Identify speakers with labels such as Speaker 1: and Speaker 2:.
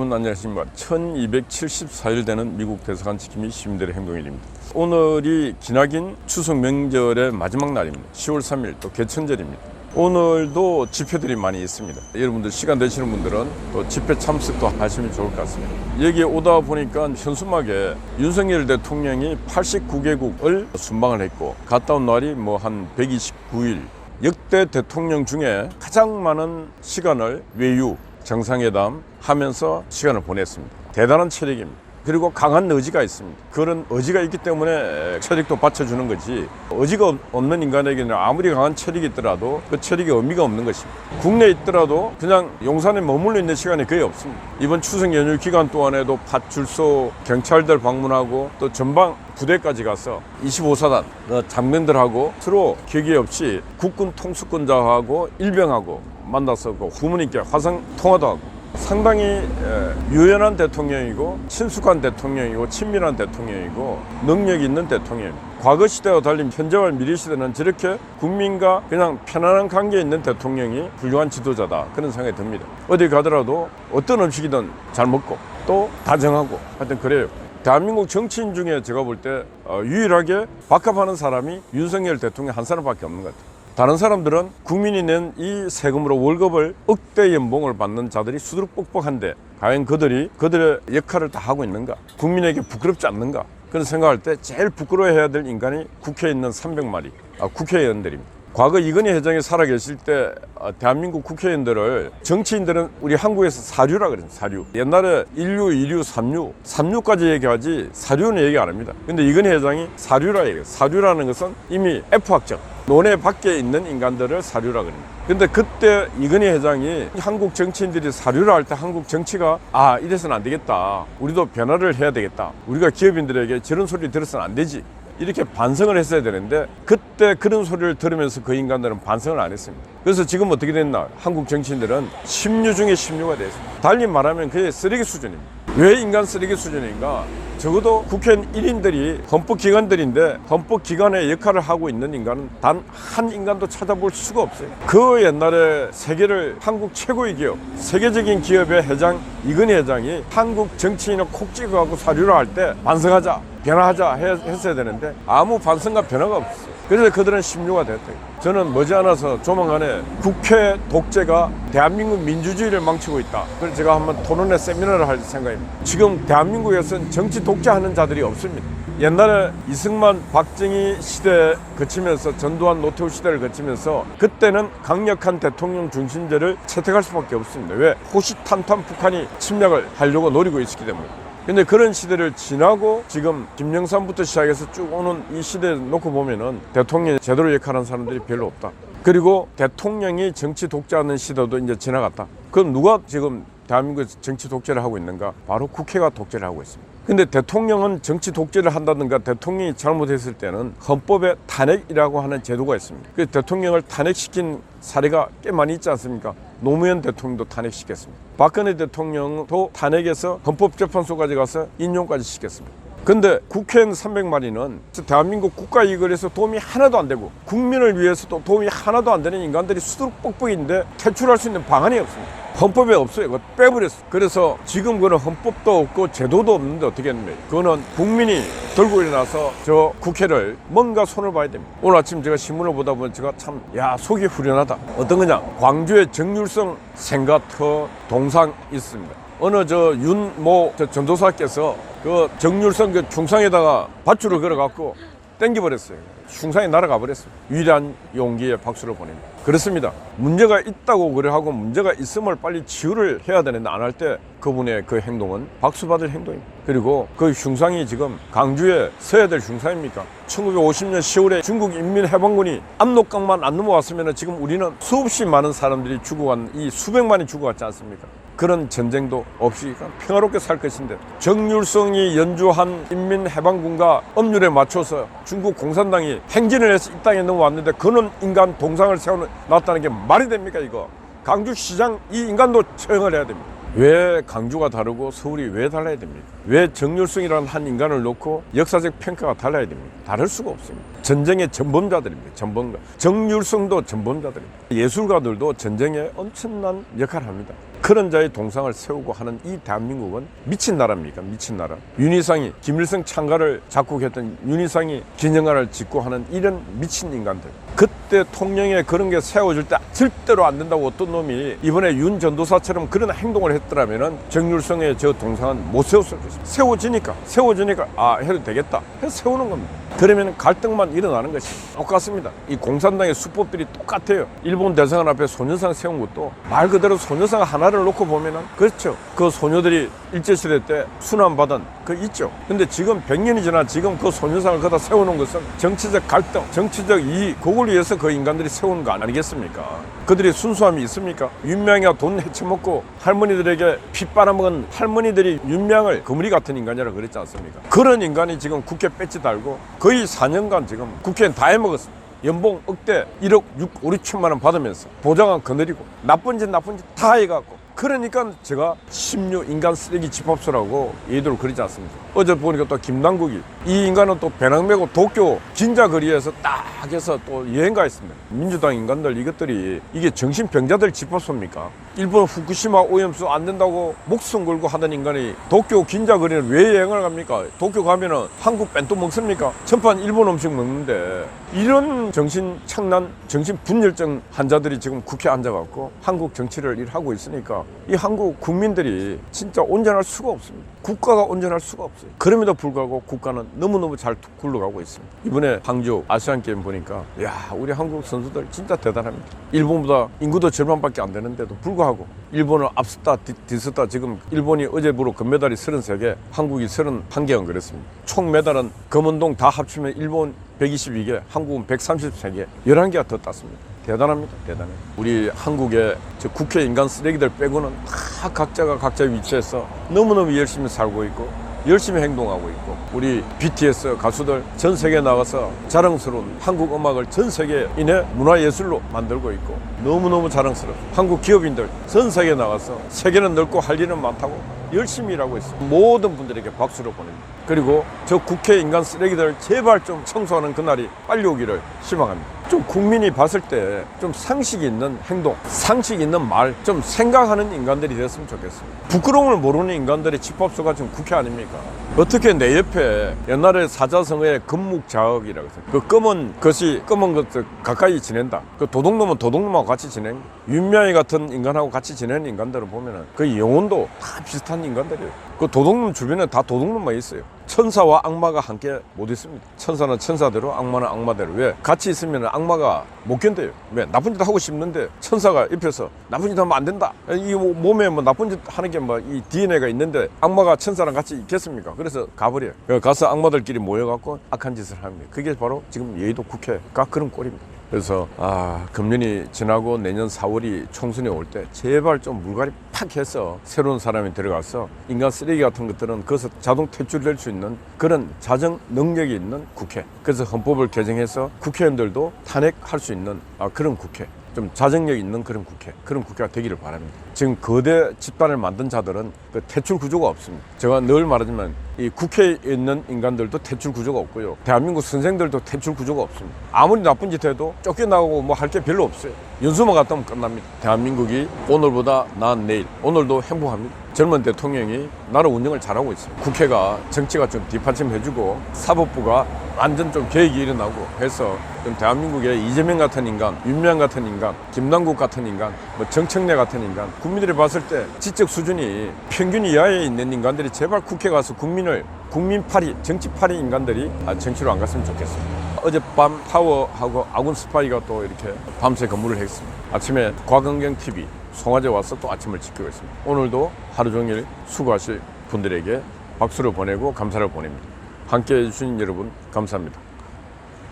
Speaker 1: 여러분 안녕하십니까 1274일 되는 미국 대사관 지킴이 시민들의 행동일입니다. 오늘이 기나긴 추석 명절의 마지막 날입니다. 10월 3일 또 개천절입니다. 오늘도 집회들이 많이 있습니다. 여러분들 시간 되시는 분들은 또 집회 참석도 하시면 좋을 것 같습니다. 여기에 오다 보니까 현수막에 윤석열 대통령이 89개국을 순방을 했고 갔다 온 날이 뭐 한 129일. 역대 대통령 중에 가장 많은 시간을 외유 정상회담 하면서 시간을 보냈습니다. 대단한 체력입니다. 그리고 강한 의지가 있습니다. 그런 의지가 있기 때문에 체력도 받쳐주는 거지 의지가 없는 인간에게는 아무리 강한 체력이 있더라도 그 체력이 의미가 없는 것입니다. 국내에 있더라도 그냥 용산에 머물러 있는 시간이 거의 없습니다. 이번 추석 연휴 기간 동안에도 파출소 경찰들 방문하고 또 전방 부대까지 가서 25사단 어, 장병들하고 서로 격의 없이 국군 통수권자하고 일병하고 만나서 그 부모님께 화상 통화도 하고 상당히 에, 유연한 대통령이고 친숙한 대통령이고 친밀한 대통령이고 능력 있는 대통령. 과거 시대와 달리 현재와 미래 시대는 저렇게 국민과 그냥 편안한 관계에 있는 대통령이 훌륭한 지도자다 그런 생각이 듭니다. 어디 가더라도 어떤 음식이든 잘 먹고 또 다정하고 하여튼 그래요. 대한민국 정치인 중에 제가 볼때 어, 유일하게 박합하는 사람이 윤석열 대통령 한 사람밖에 없는 것 같아요. 다른 사람들은 국민이 낸 이 세금으로 월급을 억대 연봉을 받는 자들이 수두룩 뻑뻑한데 과연 그들이 그들의 역할을 다 하고 있는가? 국민에게 부끄럽지 않는가? 그런 생각할 때 제일 부끄러워해야 될 인간이 국회에 있는 300마리 아, 국회의원들입니다. 과거 이건희 회장이 살아계실 때 어, 대한민국 국회의원들을 정치인들은 우리 한국에서 사류라 그랬어요. 사류. 옛날에 1류, 2류, 3류, 3류까지 얘기하지 사류는 얘기 안 합니다. 근데 이건희 회장이 사류라 얘기해요. 사류라는 것은 이미 F학적, 논의 밖에 있는 인간들을 사류라 그럽니다. 근데 그때 이건희 회장이 한국 정치인들이 사류라 할때 한국 정치가 아 이래서는 안 되겠다. 우리도 변화를 해야 되겠다. 우리가 기업인들에게 저런 소리 들어서는 안 되지. 이렇게 반성을 했어야 되는데 그때 그런 소리를 들으면서 그 인간들은 반성을 안 했습니다. 그래서 지금 어떻게 됐나? 한국 정치인들은 심류 중에 심류가 됐습니다. 달리 말하면 그게 쓰레기 수준입니다. 왜 인간 쓰레기 수준인가? 적어도 국회의원 1인들이 헌법기관들인데 헌법기관의 역할을 하고 있는 인간은 단 한 인간도 찾아볼 수가 없어요. 그 옛날에 세계를 한국 최고의 기업, 세계적인 기업의 회장 이건희 회장이 한국 정치인을 콕 찍어가고 사류를 할 때 반성하자, 변화하자 해- 했어야 되는데 아무 반성과 변화가 없어요. 그래서 그들은 심류가 됐대요. 저는 머지않아서 조만간에 국회 독재가 대한민국 민주주의를 망치고 있다. 그래서 제가 한번 토론회 세미나를 할 생각입니다. 지금 대한민국에서는 정치 독재하는 자들이 없습니다. 옛날에 이승만, 박정희 시대 거치면서 전두환, 노태우 시대를 거치면서 그때는 강력한 대통령 중심제를 채택할 수밖에 없습니다. 왜? 호시탐탐 북한이 침략을 하려고 노리고 있었기 때문에. 근데 그런 시대를 지나고 지금 김영삼부터 시작해서 쭉 오는 이 시대를 놓고 보면은 대통령이 제대로 역할하는 사람들이 별로 없다. 그리고 대통령이 정치 독재하는 시대도 이제 지나갔다. 그럼 누가 지금 대한민국에서 정치 독재를 하고 있는가? 바로 국회가 독재를 하고 있습니다. 근데 대통령은 정치 독재를 한다든가 대통령이 잘못했을 때는 헌법에 탄핵이라고 하는 제도가 있습니다. 그 대통령을 탄핵시킨 사례가 꽤 많이 있지 않습니까? 노무현 대통령도 탄핵시켰습니다. 박근혜 대통령도 탄핵에서 헌법재판소까지 가서 인용까지 시켰습니다. 근데 국회의원 300마리는 대한민국 국가 이익을 위해서 도움이 하나도 안 되고 국민을 위해서도 도움이 하나도 안 되는 인간들이 수두룩 뻑뻑인데 퇴출할 수 있는 방안이 없습니다. 헌법에 없어요. 그거 빼버렸어. 그래서 지금 그는 헌법도 없고 제도도 없는데 어떻게 했는데 그거는 국민이 들고 일어나서 저 국회를 뭔가 손을 봐야 됩니다. 오늘 아침 제가 신문을 보다 보면 제가 참 야 속이 후련하다. 어떤 거냐? 광주에 정률성 생가터 동상 있습니다. 어느 저 윤모 저 전도사께서 그 정률성 그 중상에다가 밧줄을 걸어갖고 땡겨버렸어요. 흉상이 날아가 버렸어요. 위대한 용기에 박수를 보냅니다. 그렇습니다. 문제가 있다고 그래 하고 문제가 있음을 빨리 치유를 해야 되는데 안 할 때 그분의 그 행동은 박수받을 행동입니다. 그리고 그 흉상이 지금 강주에 서야 될 흉상입니까? 1950년 10월에 중국 인민해방군이 압록강만 안 넘어왔으면 지금 우리는 수없이 많은 사람들이 죽어간 이 수백만이 죽어갔지 않습니까? 그런 전쟁도 없이 평화롭게 살 것인데 정률성이 연주한 인민해방군과 법률에 맞춰서 중국 공산당이 행진을 해서 이 땅에 넘어왔는데 그는 인간 동상을 세워놨다는 게 말이 됩니까 이거? 강주시장 이 인간도 처형을 해야 됩니다 왜 강주가 다르고 서울이 왜 달라야 됩니까? 왜 정률성이라는 한 인간을 놓고 역사적 평가가 달라야 됩니까? 다를 수가 없습니다. 전쟁의 전범자들입니다. 전범가. 정률성도 전범자들입니다. 예술가들도 전쟁에 엄청난 역할을 합니다. 그런 자의 동상을 세우고 하는 이 대한민국은 미친 나라입니까? 미친 나라. 윤희상이 김일성 창가를 작곡했던 윤희상이 기념관을 짓고 하는 이런 미친 인간들. 그때 통영에 그런 게 세워질 때 절대로 안 된다고 어떤 놈이 이번에 윤 전도사처럼 그런 행동을 했더라면은 정률성의 저 동상은 못 세웠을 것입니다. 세워지니까 세워지니까 아 해도 되겠다 해서 세우는 겁니다. 그러면 갈등만 일어나는 것이 똑같습니다. 이 공산당의 수법들이 똑같아요. 일본 대사관 앞에 소녀상 세운 것도 말 그대로 소녀상 하나를 놓고 보면은 그렇죠. 그 소녀들이 일제시대 때 순환받은 그 있죠. 근데 지금 100년이 지나 지금 그 소녀상을 거다 세워놓은 것은 정치적 갈등, 정치적 이익, 그걸 위해서 그 인간들이 세우는 거 아니겠습니까? 그들이 순수함이 있습니까? 윤명이가 돈 해쳐먹고 할머니들에게 피 빨아먹은 할머니들이 윤명을 거물이 같은 인간이라고 그랬지 않습니까? 그런 인간이 지금 국회 배지 달고 거의 4년간 지금 국회는 다 해먹었습니다. 연봉 억대 1억 6, 5, 6천만 원 받으면서 보장은 거느리고 나쁜 짓 나쁜 짓 다 해갖고 그러니까 제가 심류 인간 쓰레기 집합소라고 얘들 그러지 않습니까? 어제 보니까 또 김남국이 이 인간은 또 배낭 메고 도쿄 긴자거리에서 딱 해서 또 여행 가 있습니다. 민주당 인간들 이것들이 이게 정신병자들 집합소입니까? 일본 후쿠시마 오염수 안 된다고 목숨 걸고 하던 인간이 도쿄 긴자거리를 왜 여행을 갑니까? 도쿄 가면은 한국 벤또 먹습니까? 전판 일본 음식 먹는데 이런 정신 착란, 정신 분열증 환자들이 지금 국회에 앉아갖고 한국 정치를 일하고 있으니까 이 한국 국민들이 진짜 온전할 수가 없습니다. 국가가 온전할 수가 없어요. 그럼에도 불구하고 국가는 너무너무 잘 굴러가고 있습니다. 이번에 항주 아시안 게임 보니까 야 우리 한국 선수들 진짜 대단합니다. 일본보다 인구도 절반밖에 안 되는데도 불구 하고 일본을 앞섰다 뒤- 뒤섰다 지금 일본이 어제부로 금메달이 33개, 한국이 31개가 그랬습니다. 총 메달은 금은동 다 합치면 일본 122개, 한국은 133개, 11개가 더 땄습니다. 대단합니다. 대단해. 우리 한국의 저 국회 인간 쓰레기들 빼고는 다 각자가 각자 위치에서 너무너무 열심히 살고 있고 열심히 행동하고 있고 우리 BTS 가수들 전 세계에 나가서 자랑스러운 한국 음악을 전 세계인의 문화예술로 만들고 있고 너무너무 자랑스러워 한국 기업인들 전 세계에 나가서 세계는 넓고 할 일은 많다고 열심히 일하고 있습니다. 모든 분들에게 박수를 보냅니다. 그리고 저 국회 인간 쓰레기들 제발 좀 청소하는 그날이 빨리 오기를 희망합니다 좀 국민이 봤을 때 좀 상식 있는 행동, 상식 있는 말, 좀 생각하는 인간들이 됐으면 좋겠습니다. 부끄러움을 모르는 인간들의 집합소가 지금 국회 아닙니까? 어떻게 내 옆에 옛날에 사자성어의 금묵자업이라고 해서 그 검은 것이 검은 것을 가까이 지낸다. 그 도둑놈은 도둑놈하고 같이 지낸 윤명이 같은 인간하고 같이 지내는 인간들을 보면은 그 영혼도 다 비슷한 인간들이에요. 그 도둑놈 주변에 다 도둑놈만 있어요. 천사와 악마가 함께 못 있습니다. 천사는 천사대로, 악마는 악마대로. 왜? 같이 있으면 악마가 못 견뎌요. 왜? 나쁜 짓 하고 싶는데 천사가 옆에서 나쁜 짓 하면 안 된다. 이 몸에 뭐 나쁜 짓 하는 게 뭐 이 DNA가 있는데 악마가 천사랑 같이 있겠습니까? 그래서 가버려요. 그래서 가서 악마들끼리 모여갖고 악한 짓을 합니다. 그게 바로 지금 여의도 국회가 그런 꼴입니다. 그래서 아 금년이 지나고 내년 4월이 총선이 올 때 제발 좀 물갈이 팍 해서 새로운 사람이 들어가서 인간 쓰레기 같은 것들은 거기서 자동 퇴출될 수 있는 그런 자정 능력이 있는 국회. 그래서 헌법을 개정해서 국회의원들도 탄핵할 수 있는 아, 그런 국회 좀 자정력 있는 그런 국회 그런 국회가 되기를 바랍니다. 지금 거대 집단을 만든 자들은 그 퇴출 구조가 없습니다. 제가 늘 말하지만 이 국회에 있는 인간들도 퇴출 구조가 없고요. 대한민국 선생들도 퇴출 구조가 없습니다. 아무리 나쁜 짓 해도 쫓겨나고 뭐 할 게 별로 없어요 연수만 오면 끝납니다. 대한민국이 오늘보다 나은 내일 오늘도 행복합니다. 젊은 대통령이 나라 운영을 잘하고 있습니다 국회가 정치가 좀 뒷받침해주고 사법부가 완전 좀 계획이 일어나고 해서 좀 대한민국의 이재명 같은 인간, 윤명 같은 인간, 김남국 같은 인간, 뭐 정청래 같은 인간, 국민들이 봤을 때 지적 수준이 평균 이하에 있는 인간들이 제발 국회 가서 국민을 국민파리, 정치파리 인간들이 아, 정치로 안 갔으면 좋겠습니다. 어젯밤 파워하고 아군 스파이가 또 이렇게 밤새 근무를 했습니다. 아침에 과건경 TV 송화제 와서 또 아침을 지키고 있습니다. 오늘도 하루 종일 수고하실 분들에게 박수를 보내고 감사를 보냅니다. 함께 해주신 여러분 감사합니다.